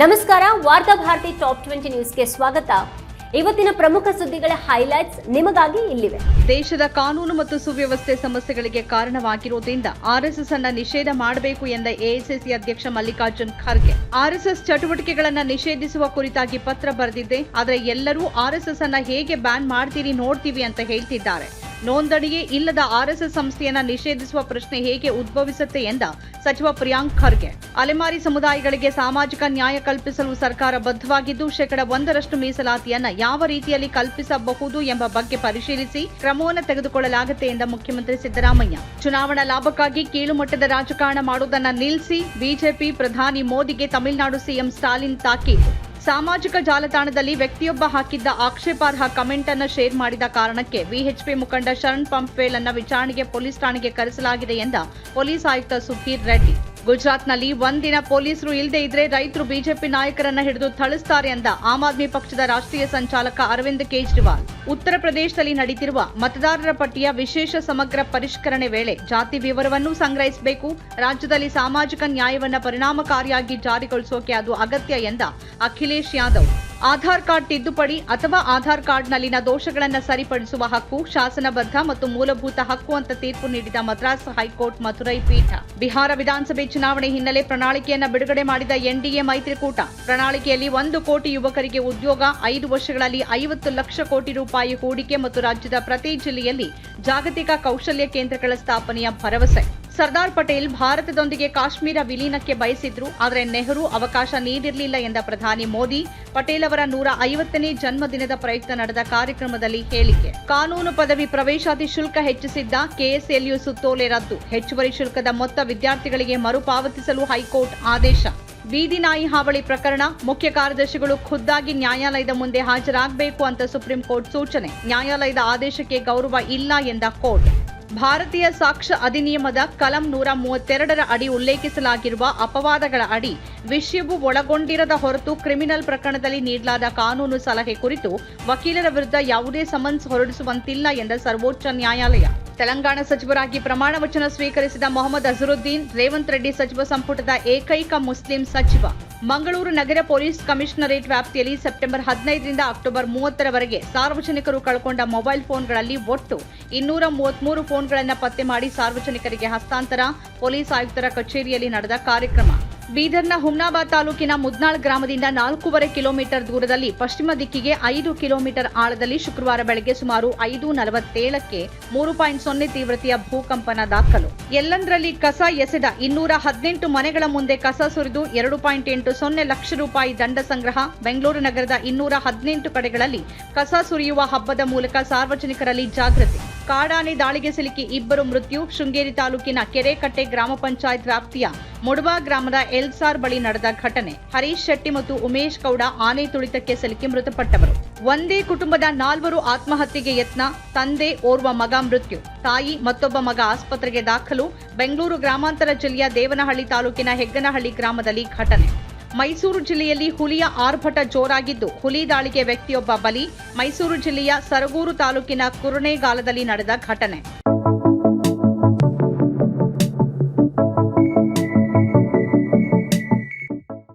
ನಮಸ್ಕಾರ, ವಾರ್ತಾ Bharati top twenty ನ್ಯೂಸ್ಗೆ ಸ್ವಾಗತ. ಇವತ್ತಿನ ಪ್ರಮುಖ ಸುದ್ದಿಗಳ ಹೈಲೈಟ್ಸ್ ನಿಮಗಾಗಿ ಇಲ್ಲಿವೆ. ದೇಶದ ಕಾನೂನು ಮತ್ತು ಸುವ್ಯವಸ್ಥೆ ಸಮಸ್ಯೆಗಳಿಗೆ ಕಾರಣವಾಗಿರುವುದರಿಂದ ಆರ್ಎಸ್ಎಸ್ ಅನ್ನ ನಿಷೇಧ ಮಾಡಬೇಕು ಎಂದ ಎಐಸಿಸಿ ಅಧ್ಯಕ್ಷ ಮಲ್ಲಿಕಾರ್ಜುನ್ ಖರ್ಗೆ. ಆರ್ಎಸ್ಎಸ್ ಚಟುವಟಿಕೆಗಳನ್ನ ನಿಷೇಧಿಸುವ ಕುರಿತಾಗಿ ಪತ್ರ ಬರೆದಿದ್ದೆ. ಆದರೆ ಎಲ್ಲರೂ ಆರ್ಎಸ್ಎಸ್ ಅನ್ನ ಹೇಗೆ ಬ್ಯಾನ್ ಮಾಡ್ತೀರಿ ನೋಡ್ತೀವಿ ಅಂತ ಹೇಳ್ತಿದ್ದಾರೆ. ನೋಂದಣಿಯೇ ಇಲ್ಲದ ಆರ್ಎಸ್ಎಸ್ ಸಂಸ್ಥೆಯನ್ನ ನಿಷೇಧಿಸುವ ಪ್ರಶ್ನೆ ಹೇಗೆ ಉದ್ಭವಿಸುತ್ತೆ ಎಂದ ಸಚಿವ ಪ್ರಿಯಾಂಕ್ ಖರ್ಗೆ. ಅಲೆಮಾರಿ ಸಮುದಾಯಗಳಿಗೆ ಸಾಮಾಜಿಕ ನ್ಯಾಯ ಕಲ್ಪಿಸಲು ಸರ್ಕಾರ ಬದ್ಧವಾಗಿದ್ದು, ಶೇಕಡ ಒಂದರಷ್ಟು ಮೀಸಲಾತಿಯನ್ನ ಯಾವ ರೀತಿಯಲ್ಲಿ ಕಲ್ಪಿಸಬಹುದು ಎಂಬ ಬಗ್ಗೆ ಪರಿಶೀಲಿಸಿ ಕ್ರಮವನ್ನು ತೆಗೆದುಕೊಳ್ಳಲಾಗುತ್ತೆ ಎಂದ ಮುಖ್ಯಮಂತ್ರಿ ಸಿದ್ದರಾಮಯ್ಯ. ಚುನಾವಣಾ ಲಾಭಕ್ಕಾಗಿ ಕೀಳುಮಟ್ಟದ ರಾಜಕಾರಣ ಮಾಡುವುದನ್ನು ನಿಲ್ಲಿಸಿ ಬಿಜೆಪಿ ಪ್ರಧಾನಿ ಮೋದಿಗೆ ತಮಿಳುನಾಡು ಸಿಎಂ ಸ್ಟಾಲಿನ್ ತಾಕೀತು. ಸಾಮಾಜಿಕ ಜಾಲತಾಣದಲ್ಲಿ ವ್ಯಕ್ತಿಯೊಬ್ಬ ಹಾಕಿದ್ದ ಆಕ್ಷೇಪಾರ್ಹ ಕಮೆಂಟ್ ಅನ್ನು ಶೇರ್ ಮಾಡಿದ ಕಾರಣಕ್ಕೆ ವಿಎಚ್ಪಿ ಮುಖಂಡ ಶರಣ್ ಪಂಪ್ವೇಲ್ ಅನ್ನ ವಿಚಾರಣೆಗೆ ಪೊಲೀಸ್ ಠಾಣೆಗೆ ಕರೆಸಲಾಗಿದೆ ಎಂದ ಪೊಲೀಸ್ ಆಯುಕ್ತ ಸುಧೀರ್ ರೆಡ್ಡಿ. ಗುಜರಾತ್ನಲ್ಲಿ ಒಂದಿನ ಪೊಲೀಸರು ಇಲ್ಲದೆ ಇದ್ರೆ ರೈತರು ಬಿಜೆಪಿ ನಾಯಕರನ್ನ ಹಿಡಿದು ಥಳಿಸ್ತಾರೆ ಅಂದ ಆಮ್ ಆದ್ಮಿ ಪಕ್ಷದ ರಾಷ್ಟ್ರೀಯ ಸಂಚಾಲಕ ಅರವಿಂದ್ ಕೇಜ್ರಿವಾಲ್. ಉತ್ತರ ಪ್ರದೇಶದಲ್ಲಿ ನಡೀತಿರುವ ಮತದಾರರ ಪಟ್ಟಿಯ ವಿಶೇಷ ಸಮಗ್ರ ಪರಿಷ್ಕರಣೆ ವೇಳೆ ಜಾತಿ ವಿವರವನ್ನು ಸಂಗ್ರಹಿಸಬೇಕು, ರಾಜ್ಯದಲ್ಲಿ ಸಾಮಾಜಿಕ ನ್ಯಾಯವನ್ನ ಪರಿಣಾಮಕಾರಿಯಾಗಿ ಜಾರಿಗೊಳಿಸೋಕೆ ಅದು ಅಗತ್ಯ ಎಂದ ಅಖಿಲೇಶ್ ಯಾದವ್. ಆಧಾರ್ ಕಾರ್ಡ್ ತಿದ್ದುಪಡಿ ಅಥವಾ ಆಧಾರ್ ಕಾರ್ಡ್ನಲ್ಲಿನ ದೋಷಗಳನ್ನು ಸರಿಪಡಿಸುವ ಹಕ್ಕು, ಶಾಸನಬದ್ಧ ಮತ್ತು ಮೂಲಭೂತ ಹಕ್ಕು ಅಂತ ತೀರ್ಪು ನೀಡಿದ ಮದ್ರಾಸ್ ಹೈಕೋರ್ಟ್ ಮಥುರೈ ಪೀಠ. ಬಿಹಾರ ವಿಧಾನಸಭೆ ಚುನಾವಣೆ ಹಿನ್ನೆಲೆ ಪ್ರಣಾಳಿಕೆಯನ್ನು ಬಿಡುಗಡೆ ಮಾಡಿದ ಎನ್ಡಿಎ ಮೈತ್ರಿಕೂಟ. ಪ್ರಣಾಳಿಕೆಯಲ್ಲಿ ಒಂದು ಕೋಟಿ ಯುವಕರಿಗೆ ಉದ್ಯೋಗ, ಐದು ವರ್ಷಗಳಲ್ಲಿ ಐವತ್ತು ಲಕ್ಷ ಕೋಟಿ ರೂಪಾಯಿ ಹೂಡಿಕೆ ಮತ್ತು ರಾಜ್ಯದ ಪ್ರತಿ ಜಿಲ್ಲೆಯಲ್ಲಿ ಜಾಗತಿಕ ಕೌಶಲ್ಯ ಕೇಂದ್ರಗಳ ಸ್ಥಾಪನೆಯ ಭರವಸೆ. ಸರ್ದಾರ್ ಪಟೇಲ್ ಭಾರತದೊಂದಿಗೆ ಕಾಶ್ಮೀರ ವಿಲೀನಕ್ಕೆ ಬಯಸಿದ್ರು, ಆದರೆ ನೆಹರು ಅವಕಾಶ ನೀಡಿರಲಿಲ್ಲ ಎಂದ ಪ್ರಧಾನಿ ಮೋದಿ. ಪಟೇಲ್ ಅವರ ನೂರ ಐವತ್ತನೇ ಜನ್ಮದಿನದ ಪ್ರಯುಕ್ತ ನಡೆದ ಕಾರ್ಯಕ್ರಮದಲ್ಲಿ ಹೇಳಿಕೆ. ಕಾನೂನು ಪದವಿ ಪ್ರವೇಶಾತಿ ಶುಲ್ಕ ಹೆಚ್ಚಿಸಿದ್ದ ಕೆಎಸ್ಎಲ್ಯು ಸುತ್ತೋಲೆ ರದ್ದು. ಹೆಚ್ಚುವರಿ ಶುಲ್ಕದ ಮೊತ್ತ ವಿದ್ಯಾರ್ಥಿಗಳಿಗೆ ಮರುಪಾವತಿಸಲು ಹೈಕೋರ್ಟ್ ಆದೇಶ. ಬೀದಿ ನಾಯಿ ಹಾವಳಿ ಪ್ರಕರಣ, ಮುಖ್ಯ ಕಾರ್ಯದರ್ಶಿಗಳು ಖುದ್ದಾಗಿ ನ್ಯಾಯಾಲಯದ ಮುಂದೆ ಹಾಜರಾಗಬೇಕು ಅಂತ ಸುಪ್ರೀಂ ಕೋರ್ಟ್ ಸೂಚನೆ. ನ್ಯಾಯಾಲಯದ ಆದೇಶಕ್ಕೆ ಗೌರವ ಇಲ್ಲ ಎಂದ ಕೋರ್ಟ್. ಭಾರತೀಯ ಸಾಕ್ಷ್ಯ ಅಧಿನಿಯಮದ ಕಲಂ ನೂರ ಮೂವತ್ತೆರಡರ ಅಡಿ ಉಲ್ಲೇಖಿಸಲಾಗಿರುವ ಅಪವಾದಗಳ ಅಡಿ ವಿಷಯವು ಒಳಗೊಂಡಿರದ ಹೊರತು ಕ್ರಿಮಿನಲ್ ಪ್ರಕರಣದಲ್ಲಿ ನೀಡಲಾದ ಕಾನೂನು ಸಲಹೆ ಕುರಿತು ವಕೀಲರ ವಿರುದ್ಧ ಯಾವುದೇ ಸಮನ್ಸ್ ಹೊರಡಿಸುವಂತಿಲ್ಲ ಎಂದ ಸರ್ವೋಚ್ಚ ನ್ಯಾಯಾಲಯ. ತೆಲಂಗಾಣ ಸಚಿವರಾಗಿ ಪ್ರಮಾಣ ವಚನ ಸ್ವೀಕರಿಸಿದ ಮೊಹಮ್ಮದ್ ಅಜರುದ್ದೀನ್, ರೇವಂತ್ ರೆಡ್ಡಿ ಸಚಿವ ಸಂಪುಟದ ಏಕೈಕ ಮುಸ್ಲಿಂ ಸಚಿವ. ಮಂಗಳೂರು ನಗರ ಪೊಲೀಸ್ ಕಮಿಷನರೇಟ್ ವ್ಯಾಪ್ತಿಯಲ್ಲಿ ಸೆಪ್ಟೆಂಬರ್ ಹದಿನೈದರಿಂದ ಅಕ್ಟೋಬರ್ ಮೂವತ್ತರವರೆಗೆ ಸಾರ್ವಜನಿಕರು ಕಳ್ಕೊಂಡ ಮೊಬೈಲ್ ಫೋನ್ಗಳಲ್ಲಿ ಒಟ್ಟು ಇನ್ನೂರ ಮೂವತ್ಮೂರು ಫೋನ್ಗಳನ್ನು ಪತ್ತೆ ಮಾಡಿ ಸಾರ್ವಜನಿಕರಿಗೆ ಹಸ್ತಾಂತರ, ಪೊಲೀಸ್ ಆಯುಕ್ತರ ಕಚೇರಿಯಲ್ಲಿ ನಡೆದ ಕಾರ್ಯಕ್ರಮ. ಬೀದರ್ನ ಹುಮ್ನಾಬಾದ್ ತಾಲೂಕಿನ ಮುದ್ನಾಳ್ ಗ್ರಾಮದಿಂದ ನಾಲ್ಕೂವರೆ ಕಿಲೋಮೀಟರ್ ದೂರದಲ್ಲಿ ಪಶ್ಚಿಮ ದಿಕ್ಕಿಗೆ ಐದು ಕಿಲೋಮೀಟರ್ ಆಳದಲ್ಲಿ ಶುಕ್ರವಾರ ಬೆಳಗ್ಗೆ ಸುಮಾರು ಐದು ನಲವತ್ತೇಳಕ್ಕೆ ಮೂರು ಪಾಯಿಂಟ್ ಸೊನ್ನೆ ತೀವ್ರತೆಯ ಭೂಕಂಪನ ದಾಖಲು. ಎಲ್ಲಂದ್ರಲ್ಲಿ ಕಸ ಎಸೆದ ಇನ್ನೂರ ಹದಿನೆಂಟು ಮನೆಗಳ ಮುಂದೆ ಕಸ ಸುರಿದು ಎರಡು ಪಾಯಿಂಟ್ ಎಂಟು ಸೊನ್ನೆ ಲಕ್ಷ ರೂಪಾಯಿ ದಂಡ ಸಂಗ್ರಹ ಬೆಂಗಳೂರು ನಗರದ ಇನ್ನೂರ ಹದಿನೆಂಟು ಕಡೆಗಳಲ್ಲಿ ಕಸ ಸುರಿಯುವ ಹಬ್ಬದ ಮೂಲಕ ಸಾರ್ವಜನಿಕರಲ್ಲಿ ಜಾಗೃತಿ. ಕಾಡಾನೆ ದಾಳಿಗೆ ಸಿಲುಕಿ ಇಬ್ಬರು ಮೃತ್ಯು. ಶೃಂಗೇರಿ ತಾಲೂಕಿನ ಕೆರೆಕಟ್ಟೆ ಗ್ರಾಮ ಪಂಚಾಯತ್ ವ್ಯಾಪ್ತಿಯ ಮುಡಬಾ ಗ್ರಾಮದ ಎಲ್ಸಾರ್ ಬಳಿ ನಡೆದ ಘಟನೆ. ಹರೀಶ್ ಶೆಟ್ಟಿ ಮತ್ತು ಉಮೇಶ್ ಗೌಡ ಆನೆ ತುಳಿತಕ್ಕೆ ಸಿಲುಕಿ ಮೃತಪಟ್ಟವರು. ಒಂದೇ ಕುಟುಂಬದ ನಾಲ್ವರು ಆತ್ಮಹತ್ಯೆಗೆ ಯತ್ನ. ತಂದೆ, ಓರ್ವ ಮಗ ಮೃತ್ಯು. ತಾಯಿ, ಮತ್ತೊಬ್ಬ ಮಗ ಆಸ್ಪತ್ರೆಗೆ ದಾಖಲು. ಬೆಂಗಳೂರು ಗ್ರಾಮಾಂತರ ಜಿಲ್ಲೆಯ ದೇವನಹಳ್ಳಿ ತಾಲೂಕಿನ ಹೆಗ್ಗನಹಳ್ಳಿ ಗ್ರಾಮದಲ್ಲಿ ಘಟನೆ. ಮೈಸೂರು ಜಿಲ್ಲೆಯಲ್ಲಿ ಹುಲಿಯ ಆರ್ಭಟ ಜೋರಾಗಿದ್ದು, ಹುಲಿ ದಾಳಿಗೆ ವ್ಯಕ್ತಿಯೊಬ್ಬ ಬಲಿ. ಮೈಸೂರು ಜಿಲ್ಲೆಯ ಸರಗೂರು ತಾಲೂಕಿನ ಕುರುಣೆಗಾಲದಲ್ಲಿ ನಡೆದ ಘಟನೆ.